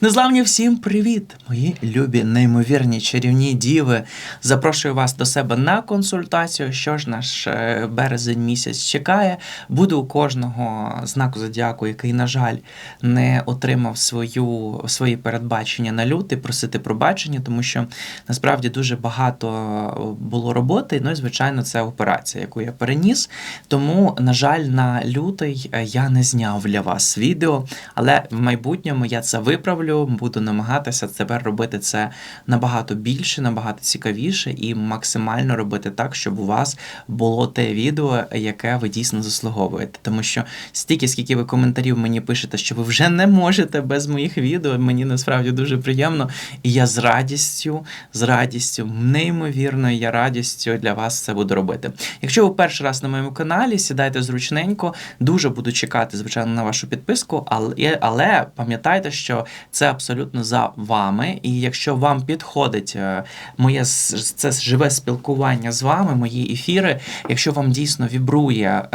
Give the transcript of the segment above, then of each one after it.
Незламні всім привіт, мої любі, неймовірні чарівні діви. Запрошую вас до себе на консультацію. Що ж наш е, березень місяць чекає. Буде у кожного знаку зодіаку, який, на жаль, не отримав свою, свої передбачення на лютий, просити пробачення, тому що насправді дуже багато було роботи. Ну і звичайно, це операція, яку я переніс. Тому, на жаль, на лютий е, я не зняв для вас відео, але в майбутньому я це виправлю. Буду намагатися тепер робити це набагато більше, набагато цікавіше і максимально робити так, щоб у вас було те відео, яке ви дійсно заслуговуєте. Тому що стільки, скільки ви коментарів мені пишете, що ви вже не можете без моїх відео, мені насправді дуже приємно. І я з радістю, з радістю, неймовірною я радістю для вас це буду робити. Якщо ви перший раз на моєму каналі, сідайте зручненько, дуже буду чекати, звичайно, на вашу підписку, але, але пам'ятайте, що це абсолютно за вами. І якщо вам підходить е, моє це живе спілкування з вами, мої ефіри, якщо вам дійсно вібрує.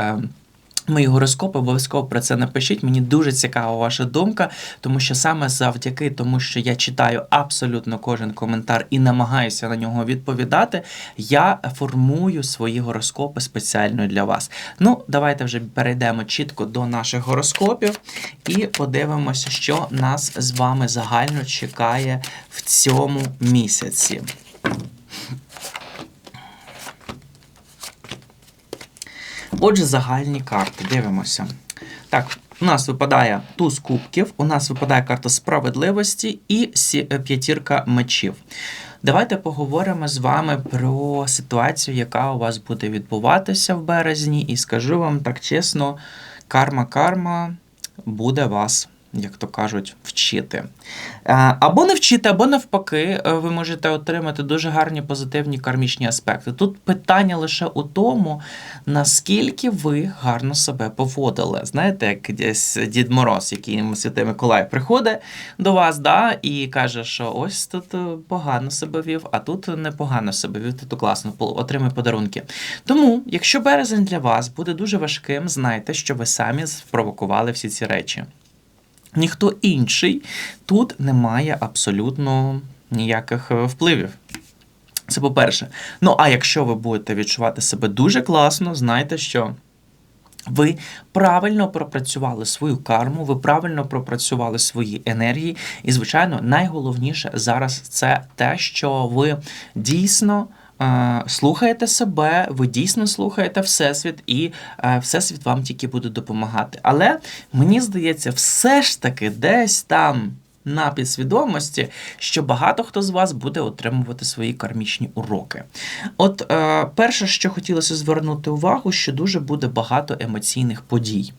Мої гороскопи обов'язково про це напишіть. Мені дуже цікава ваша думка, тому що саме завдяки тому, що я читаю абсолютно кожен коментар і намагаюся на нього відповідати, я формую свої гороскопи спеціально для вас. Ну, давайте вже перейдемо чітко до наших гороскопів і подивимося, що нас з вами загально чекає в цьому місяці. Отже, загальні карти. Дивимося. Так, у нас випадає туз кубків, у нас випадає карта справедливості і е, п'ятірка мечів. Давайте поговоримо з вами про ситуацію, яка у вас буде відбуватися в березні, і скажу вам так чесно: карма-карма буде вас. Як то кажуть, вчити. Е, Або не вчити, або навпаки, е, ви можете отримати дуже гарні позитивні кармічні аспекти. Тут питання лише у тому, наскільки ви гарно себе поводили. Знаєте, як десь Дід Мороз, який Святий Миколай приходить до вас, да, і каже, що ось тут е, погано себе вів, а тут непогано себе вів, тут класно, отримай подарунки. Тому, якщо березень для вас буде дуже важким, знайте, що ви самі спровокували всі ці речі. Ніхто інший тут не має абсолютно ніяких е, впливів. Це по-перше. Ну, а якщо ви будете відчувати себе дуже класно, знайте, що ви правильно пропрацювали свою карму, ви правильно пропрацювали свої енергії. І, звичайно, найголовніше зараз це те, що ви дійсно. Е, Слухаєте себе, ви дійсно слухаєте Всесвіт, і е, Всесвіт вам тільки буде допомагати. Але мені здається, все ж таки десь там на підсвідомості, що багато хто з вас буде отримувати свої кармічні уроки. От е, перше, що хотілося звернути увагу, що дуже буде багато емоційних подій.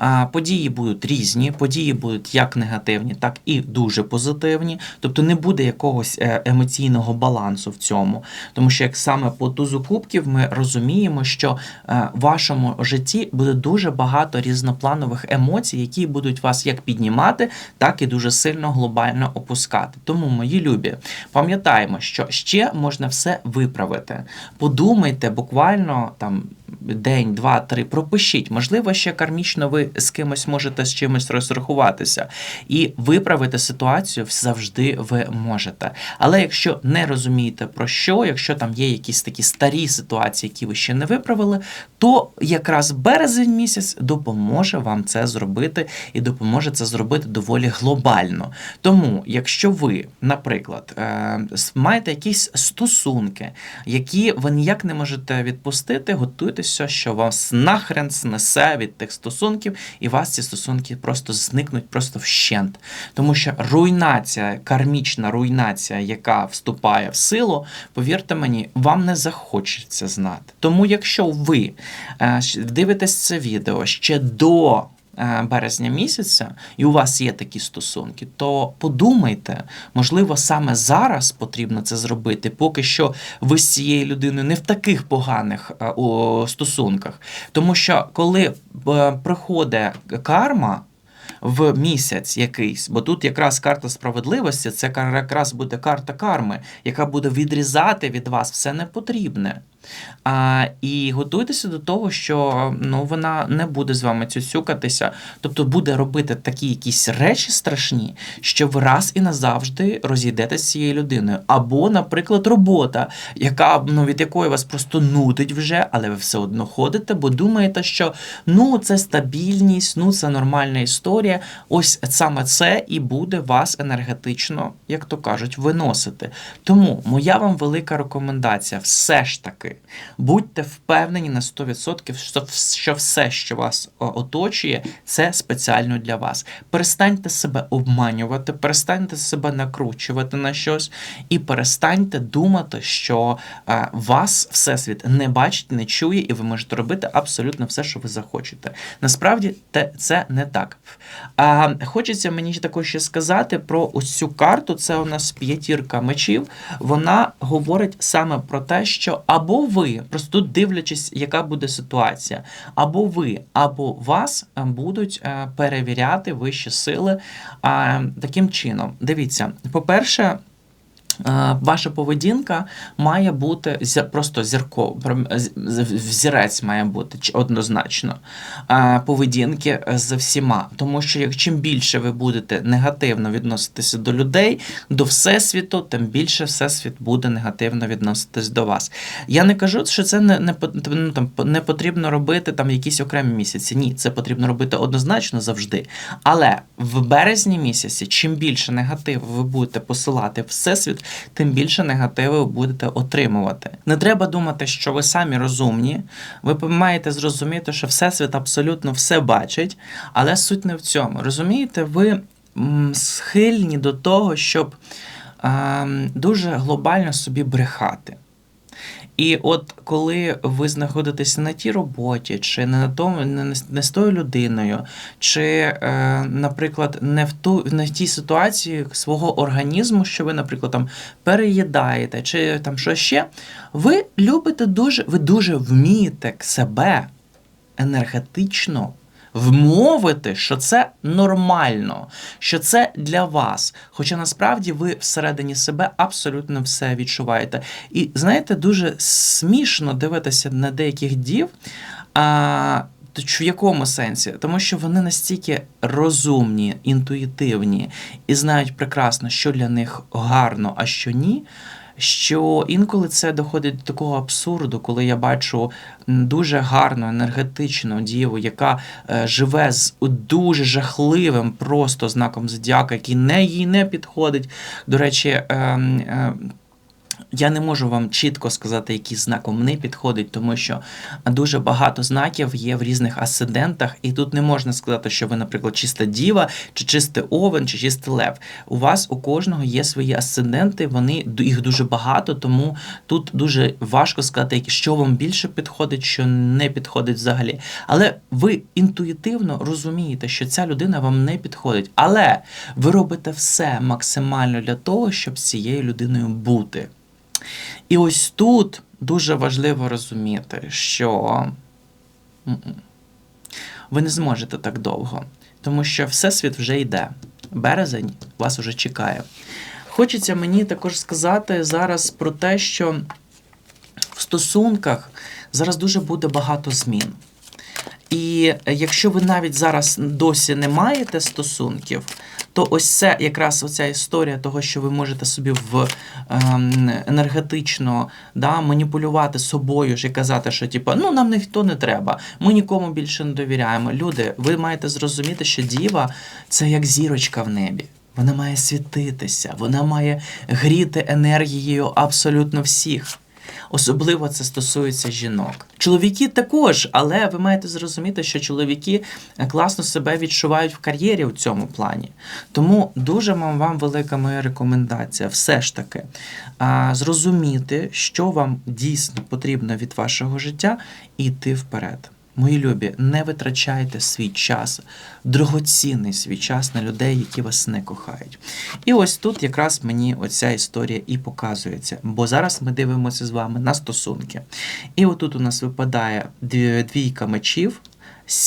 Е, події будуть різні, події будуть як негативні, так і дуже позитивні. Тобто не буде якогось е, емоційного балансу в цьому. Тому що як саме по тузу кубків ми розуміємо, що е, в вашому житті буде дуже багато різнопланових емоцій, які будуть вас як піднімати, так і дуже сильно глобально опускати. Тому, мої любі, пам'ятаємо, що ще можна все виправити. Подумайте буквально там. День, два, три, пропишіть. Можливо, ще кармічно ви з кимось можете з чимось розрахуватися. І виправити ситуацію завжди ви можете. Але якщо не розумієте про що, якщо там є якісь такі старі ситуації, які ви ще не виправили, то якраз березень місяць допоможе вам це зробити і допоможе це зробити доволі глобально. Тому, якщо ви, наприклад, е, маєте якісь стосунки, які ви ніяк не можете відпустити, готуйтеся, що вас нахрен снесе від тих стосунків, і вас ці стосунки просто зникнуть просто вщент. Тому що руйнація, кармічна руйнація, яка вступає в силу, повірте мені, вам не захочеться знати. Тому, якщо ви е, дивитесь це відео ще до березня місяця, і у вас є такі стосунки, то подумайте, можливо, саме зараз потрібно це зробити, поки що ви з цією людиною не в таких поганих е, стосунках. Тому що коли е, приходить карма. В місяць якийсь, бо тут якраз карта справедливості, це якраз буде карта карми, яка буде відрізати від вас все непотрібне. А, І готуйтеся до того, що ну, вона не буде з вами цюцюкатися, тобто буде робити такі якісь речі страшні, що ви раз і назавжди розійдетеся з цією людиною. Або, наприклад, робота, яка ну, від якої вас просто нудить вже, але ви все одно ходите, бо думаєте, що ну це стабільність, ну це нормальна історія. Ось саме це і буде вас енергетично, як то кажуть, виносити. Тому моя вам велика рекомендація: все ж таки, будьте впевнені на 100%, що, все, що вас оточує, це спеціально для вас. Перестаньте себе обманювати, перестаньте себе накручувати на щось, і перестаньте думати, що е, вас всесвіт не бачить, не чує, і ви можете робити абсолютно все, що ви захочете. Насправді це не так. А, Хочеться мені також ще сказати про ось цю карту. Це у нас п'ятірка мечів. Вона говорить саме про те, що або ви, просто тут дивлячись, яка буде ситуація, або ви, або вас е, будуть е, перевіряти вищі сили а, таким чином. Дивіться, по-перше, Е, Ваша поведінка має бути просто зірков, прям, з- з- взірець має бути однозначно е, поведінки з всіма. Тому що як чим більше ви будете негативно відноситися до людей, до всесвіту, тим більше всесвіт буде негативно відноситись до вас. Я не кажу, що це не, не, ну, там, не потрібно робити там якісь окремі місяці. Ні, це потрібно робити однозначно завжди. Але в березні місяці, чим більше негативу ви будете посилати всесвіт, тим більше негативу будете отримувати. Не треба думати, що ви самі розумні. Ви маєте зрозуміти, що всесвіт абсолютно все бачить, але суть не в цьому. Розумієте, ви схильні до того, щоб ем, дуже глобально собі брехати. І от коли ви знаходитеся на тій роботі, чи не на тому, не, не- з тою людиною, чи, е, наприклад, не в ту не в тій ситуації свого організму, що ви, наприклад, там переїдаєте, чи там що ще, ви любите дуже, ви дуже вмієте себе енергетично вмовити, що це нормально, що це для вас. Хоча насправді ви всередині себе абсолютно все відчуваєте. І знаєте, дуже смішно дивитися на деяких дів. А, в якому сенсі? Тому що вони настільки розумні, інтуїтивні і знають прекрасно, що для них гарно, а що ні. Що інколи це доходить до такого абсурду, коли я бачу дуже гарну енергетичну діву, яка е, живе з дуже жахливим просто знаком зодіака, який не їй не підходить. До речі, ем, е, я не можу вам чітко сказати, який знак не підходить, тому що дуже багато знаків є в різних асцендентах, і тут не можна сказати, що ви, наприклад, чиста діва, чи чистий овен, чи чистий лев. У вас у кожного є свої асценденти, вони їх дуже багато, тому тут дуже важко сказати, що вам більше підходить, що не підходить взагалі. Але ви інтуїтивно розумієте, що ця людина вам не підходить, але ви робите все максимально для того, щоб з цією людиною бути. І ось тут дуже важливо розуміти, що ви не зможете так довго, тому що Всесвіт вже йде. Березень вас уже чекає. Хочеться мені також сказати зараз про те, що в стосунках зараз дуже буде багато змін. І якщо ви навіть зараз досі не маєте стосунків, то ось це якраз оця історія того, що ви можете собі в ем, енергетично да, маніпулювати собою ж і казати, що типу, ну нам ніхто не треба, ми нікому більше не довіряємо. Люди, ви маєте зрозуміти, що діва це як зірочка в небі. Вона має світитися, вона має гріти енергією абсолютно всіх. Особливо це стосується жінок. Чоловіки також, але ви маєте зрозуміти, що чоловіки е, класно себе відчувають в кар'єрі у цьому плані. Тому дуже вам, велика моя рекомендація, все ж таки зрозуміти, що вам дійсно потрібно від вашого життя, і йти вперед. Мої любі, не витрачайте свій час, дорогоцінний свій час на людей, які вас не кохають. І ось тут якраз мені оця історія і показується. Бо зараз ми дивимося з вами на стосунки. І отут у нас випадає двійка мечів,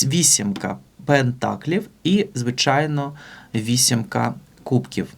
вісімка пентаклів і, звичайно, вісімка кубків.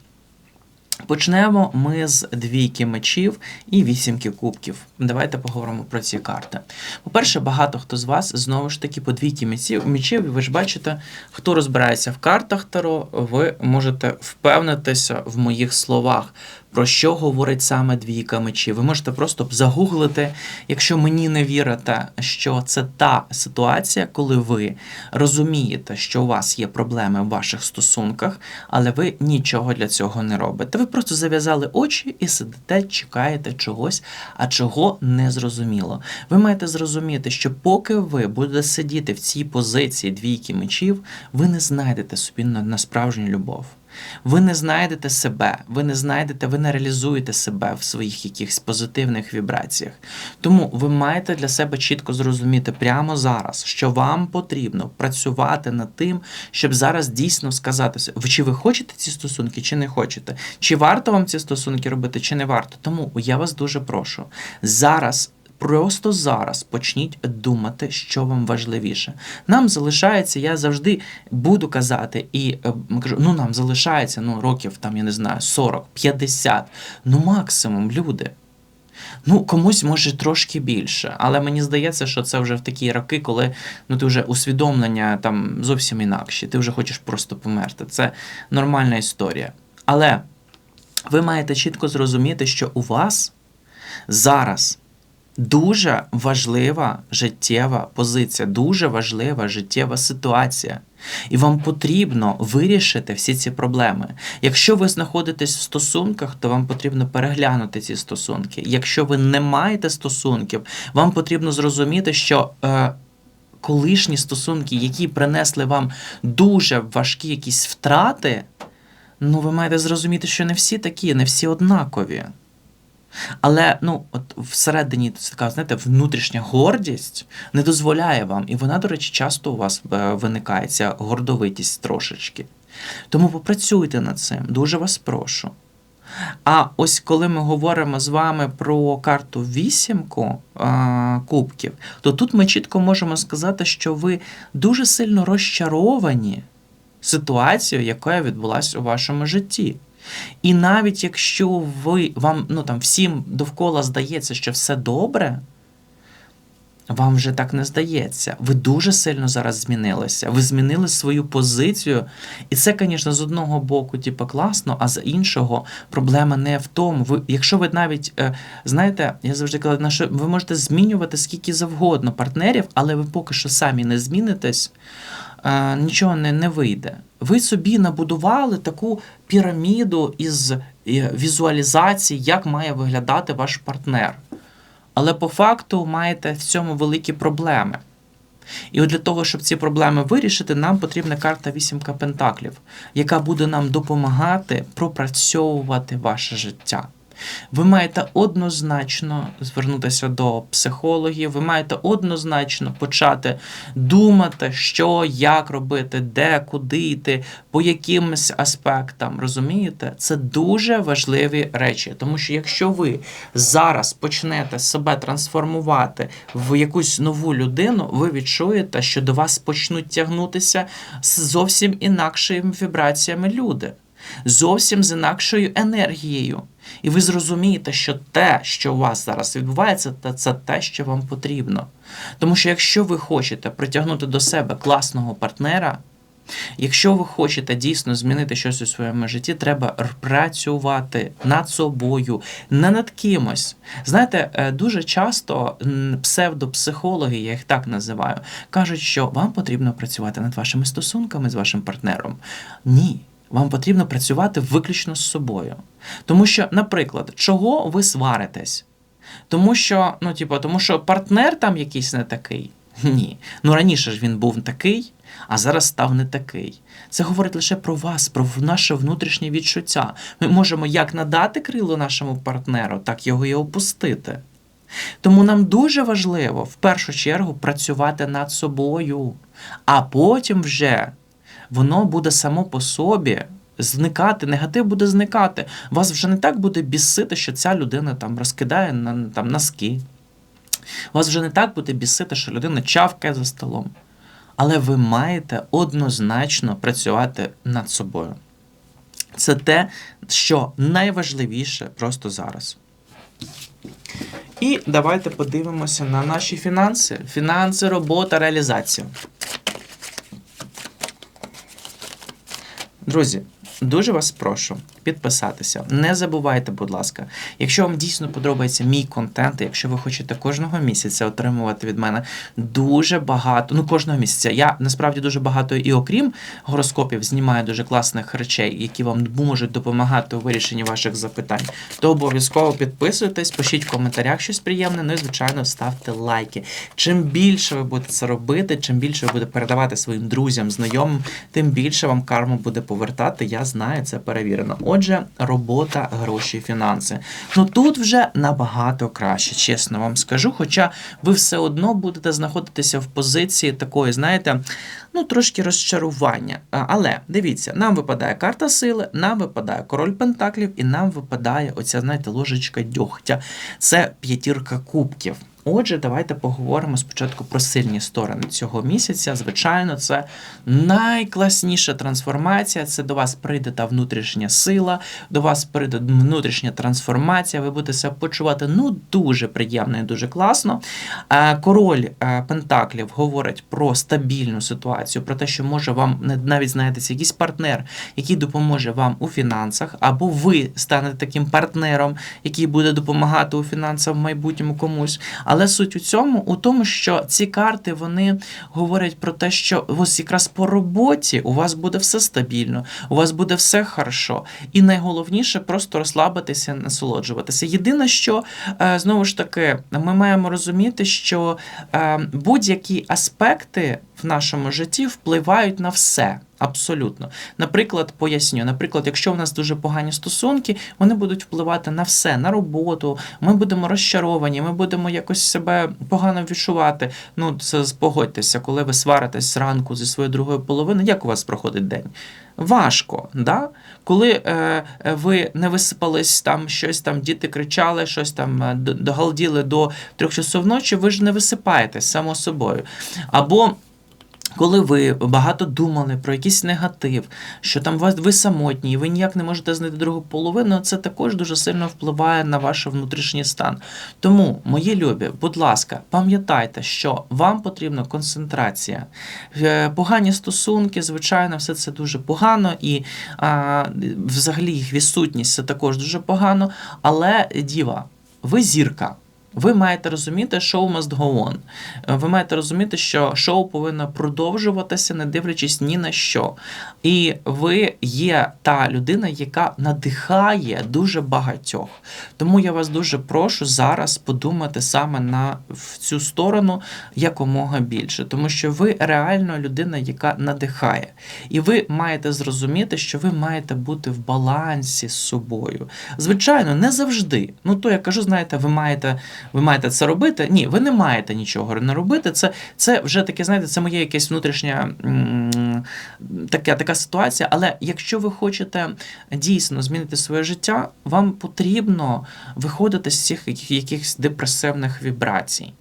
Почнемо ми з двійки мечів і вісімки кубків. Давайте поговоримо про ці карти. По-перше, багато хто з вас знову ж таки по двійки мечів, ви ж бачите, хто розбирається в картах Таро, ви можете впевнитися в моїх словах. Про що говорить саме двійка мечів? Ви можете просто загуглити, якщо мені не вірите, що це та ситуація, коли ви розумієте, що у вас є проблеми в ваших стосунках, але ви нічого для цього не робите. Ви просто зав'язали очі і сидите, чекаєте чогось, а чого не зрозуміло. Ви маєте зрозуміти, що поки ви будете сидіти в цій позиції двійки мечів, ви не знайдете собі на, справжню любов. Ви не знайдете себе, ви не знайдете, ви не реалізуєте себе в своїх якихось позитивних вібраціях. Тому ви маєте для себе чітко зрозуміти прямо зараз, що вам потрібно працювати над тим, щоб зараз дійсно сказати, собі, чи ви хочете ці стосунки, чи не хочете, чи варто вам ці стосунки робити, чи не варто. Тому я вас дуже прошу зараз. Просто зараз почніть думати, що вам важливіше. Нам залишається, я завжди буду казати, і е, кажу, ну нам залишається ну, років, там, я не знаю, 40, 50, ну максимум люди. Ну, комусь може трошки більше, але мені здається, що це вже в такі роки, коли ну, ти вже усвідомлення там зовсім інакші, ти вже хочеш просто померти. Це нормальна історія. Але ви маєте чітко зрозуміти, що у вас зараз дуже важлива життєва позиція, дуже важлива життєва ситуація. І вам потрібно вирішити всі ці проблеми. Якщо ви знаходитесь в стосунках, то вам потрібно переглянути ці стосунки. Якщо ви не маєте стосунків, вам потрібно зрозуміти, що. Е, Колишні стосунки, які принесли вам дуже важкі якісь втрати, ну ви маєте зрозуміти, що не всі такі, не всі однакові. Але ну, от всередині така, знаєте, внутрішня гордість не дозволяє вам, і вона, до речі, часто у вас е, виникає ця гордовитість трошечки. Тому попрацюйте над цим, дуже вас прошу. А ось коли ми говоримо з вами про карту вісімку а, кубків, то тут ми чітко можемо сказати, що ви дуже сильно розчаровані ситуацією, яка відбулася у вашому житті. І навіть якщо ви вам ну там всім довкола здається, що все добре, вам вже так не здається. Ви дуже сильно зараз змінилися. Ви змінили свою позицію. І це, звісно, з одного боку, типу, класно, а з іншого проблема не в тому. Ви, Якщо ви навіть е, знаєте, я завжди кажу, що ви можете змінювати скільки завгодно партнерів, але ви поки що самі не змінитесь. Е, нічого не, не вийде. Ви собі набудували таку піраміду із е, візуалізації, як має виглядати ваш партнер. Але по факту маєте в цьому великі проблеми. І от для того, щоб ці проблеми вирішити, нам потрібна карта вісімка пентаклів, яка буде нам допомагати пропрацьовувати ваше життя. Ви маєте однозначно звернутися до психологів, ви маєте однозначно почати думати, що, як робити, де, куди йти, по якимось аспектам. Розумієте? Це дуже важливі речі. Тому що якщо ви зараз почнете себе трансформувати в якусь нову людину, ви відчуєте, що до вас почнуть тягнутися з зовсім інакшими вібраціями люди, зовсім з інакшою енергією. І ви зрозумієте, що те, що у вас зараз відбувається, це те, що вам потрібно. Тому що якщо ви хочете притягнути до себе класного партнера, якщо ви хочете дійсно змінити щось у своєму житті, треба працювати над собою, не над кимось. Знаєте, е, дуже часто псевдопсихологи, я їх так називаю, кажуть, що вам потрібно працювати над вашими стосунками з вашим партнером. Ні. Вам потрібно працювати виключно з собою. Тому що, наприклад, чого ви сваритесь? Тому що, ну, типу, тому що партнер там якийсь не такий. Ні. Ну раніше ж він був такий, а зараз став не такий. Це говорить лише про вас, про наше внутрішнє відчуття. Ми можемо як надати крило нашому партнеру, так його і опустити. Тому нам дуже важливо в першу чергу працювати над собою, а потім вже воно буде само по собі зникати, негатив буде зникати. Вас вже не так буде бісити, що ця людина там розкидає на там, носки. Вас вже не так буде бісити, що людина чавкає за столом. Але ви маєте однозначно працювати над собою. Це те, що найважливіше просто зараз. І давайте подивимося на наші фінанси. Фінанси, робота, реалізація. Друзі, дуже вас прошу підписатися. Не забувайте, будь ласка, якщо вам дійсно подобається мій контент, якщо ви хочете кожного місяця отримувати від мене дуже багато, ну кожного місяця. Я насправді дуже багато і окрім гороскопів знімаю дуже класних речей, які вам можуть допомагати у вирішенні ваших запитань. То обов'язково підписуйтесь, пишіть в коментарях щось приємне, ну і звичайно ставте лайки. Чим більше ви будете це робити, чим більше ви будете передавати своїм друзям, знайомим, тим більше вам карма буде повертати. Я знаю, це перевірено. Отже, робота, гроші, фінанси. Ну тут вже набагато краще, чесно вам скажу. Хоча ви все одно будете знаходитися в позиції такої, знаєте, ну трошки розчарування. Але дивіться, нам випадає карта сили, нам випадає король пентаклів, і нам випадає оця, знаєте, ложечка дьогтя. Це п'ятірка кубків. Отже, давайте поговоримо спочатку про сильні сторони цього місяця. Звичайно, це найкласніша трансформація. Це до вас прийде та внутрішня сила, до вас прийде внутрішня трансформація. Ви будете себе почувати ну дуже приємно і дуже класно. Е, Король е, Пентаклів говорить про стабільну ситуацію, про те, що може вам навіть знайдеться якийсь партнер, який допоможе вам у фінансах, або ви станете таким партнером, який буде допомагати у фінансах в майбутньому комусь. Але суть у цьому, у тому, що ці карти вони говорять про те, що ось якраз по роботі у вас буде все стабільно, у вас буде все хорошо. І найголовніше просто розслабитися, насолоджуватися. Єдине, що е, знову ж таки, ми маємо розуміти, що е, будь-які аспекти в нашому житті впливають на все. Абсолютно. Наприклад, поясню, наприклад, якщо у нас дуже погані стосунки, вони будуть впливати на все, на роботу, ми будемо розчаровані, ми будемо якось себе погано відчувати. Ну, це погодьтеся, коли ви сваритесь зранку зі своєю другою половиною, як у вас проходить день? Важко, да? коли е, ви не висипались там щось там, діти кричали, щось там е, догалділи до трьох часов ночі, ви ж не висипаєтесь само собою. Або коли ви багато думали про якийсь негатив, що там вас ви самотні, і ви ніяк не можете знайти другу половину, це також дуже сильно впливає на ваш внутрішній стан. Тому, мої любі, будь ласка, пам'ятайте, що вам потрібна концентрація. Е, погані стосунки, звичайно, все це дуже погано, і а, взагалі їх відсутність це також дуже погано. Але діва, ви зірка. Ви маєте розуміти, шоу must go on. Ви маєте розуміти, що шоу повинно продовжуватися, не дивлячись ні на що. І ви є та людина, яка надихає дуже багатьох. Тому я вас дуже прошу зараз подумати саме на в цю сторону якомога більше, тому що ви реально людина, яка надихає. І ви маєте зрозуміти, що ви маєте бути в балансі з собою. Звичайно, не завжди. Ну то я кажу, знаєте, ви маєте ви маєте це робити. Ні, ви не маєте нічого не робити. Це це вже таке, знаєте, це моє якесь внутрішня така, така ситуація. Але якщо ви хочете дійсно змінити своє життя, вам потрібно виходити з цих якихось депресивних вібрацій.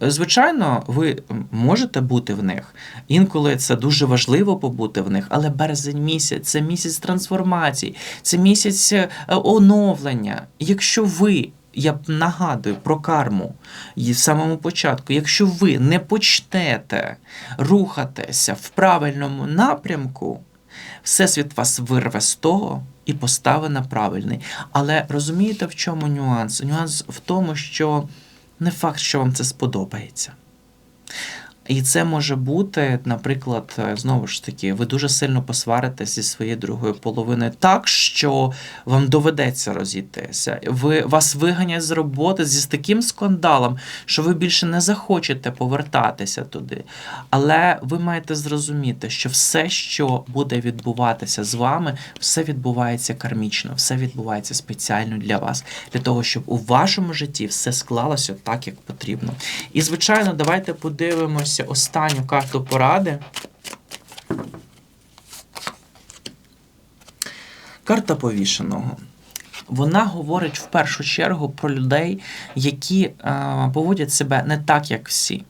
Звичайно, ви можете бути в них. Інколи це дуже важливо побути в них, але березень місяць це місяць трансформації, це місяць е, оновлення. Якщо ви я нагадую про карму і в самому початку, якщо ви не почнете рухатися в правильному напрямку, Всесвіт вас вирве з того і постави на правильний. Але розумієте, в чому нюанс? Нюанс в тому, що не факт, що вам це сподобається. І це може бути, наприклад, е, знову ж таки, ви дуже сильно посваритесь зі своєю другою половиною так, що вам доведеться розійтися. Ви вас виганять з роботи зі таким скандалом, що ви більше не захочете повертатися туди. Але ви маєте зрозуміти, що все, що буде відбуватися з вами, все відбувається кармічно, все відбувається спеціально для вас, для того, щоб у вашому житті все склалося так, як потрібно. І, звичайно, давайте подивимось подивимося останню карту поради. Карта повішеного. Вона говорить в першу чергу про людей, які а, поводять себе не так, як всі,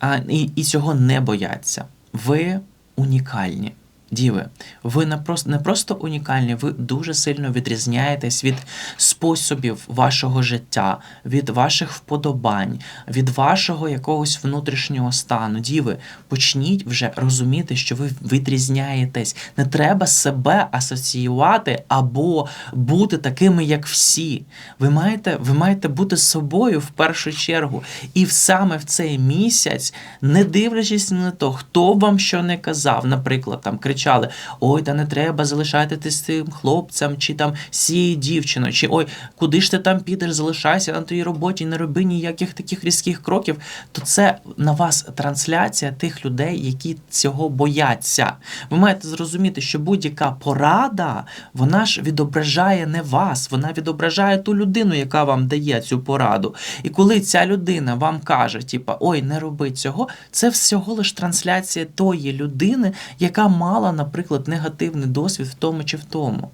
а, і, і цього не бояться. Ви унікальні. Діви, ви не просто, унікальні, ви дуже сильно відрізняєтесь від способів вашого життя, від ваших вподобань, від вашого якогось внутрішнього стану. Діви, почніть вже розуміти, що ви відрізняєтесь. Не треба себе асоціювати або бути такими, як всі. Ви маєте, ви маєте бути собою в першу чергу. І саме в цей місяць, не дивлячись на те, хто вам що не казав, наприклад, там кричали: Ой, та не треба залишати з цим хлопцем, чи там цією дівчиною, чи ой, куди ж ти там підеш, залишайся на твоїй роботі, не роби ніяких таких різких кроків, то це на вас трансляція тих людей, які цього бояться. Ви маєте зрозуміти, що будь-яка порада, вона ж відображає не вас, вона відображає ту людину, яка вам дає цю пораду. І коли ця людина вам каже, типа, ой, не роби цього, це всього лиш трансляція тої людини, яка мала, наприклад, негативний досвід в тому чи в тому.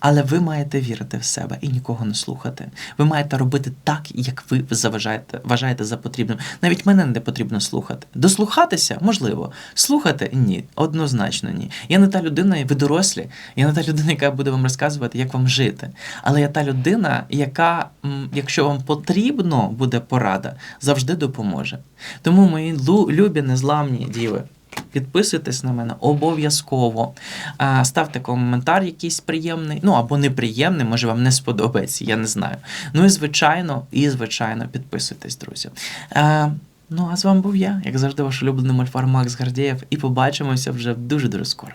Але ви маєте вірити в себе і нікого не слухати. Ви маєте робити так, як ви заважаєте, вважаєте за потрібним. Навіть мене не потрібно слухати. Дослухатися можливо. Слухати ні, однозначно ні. Я не та людина, ви дорослі. Я не та людина, яка буде вам розказувати, як вам жити. Але я та людина, яка, якщо вам потрібно буде порада, завжди допоможе. Тому мої любі незламні діви. Підписуйтесь на мене обов'язково. Ставте коментар якийсь приємний, ну або неприємний, може вам не сподобається, я не знаю. Ну і звичайно, і звичайно, підписуйтесь, друзі. Ну а з вами був я, як завжди, ваш улюблений мольфар Макс Гардієв, і побачимося вже дуже дуже скоро.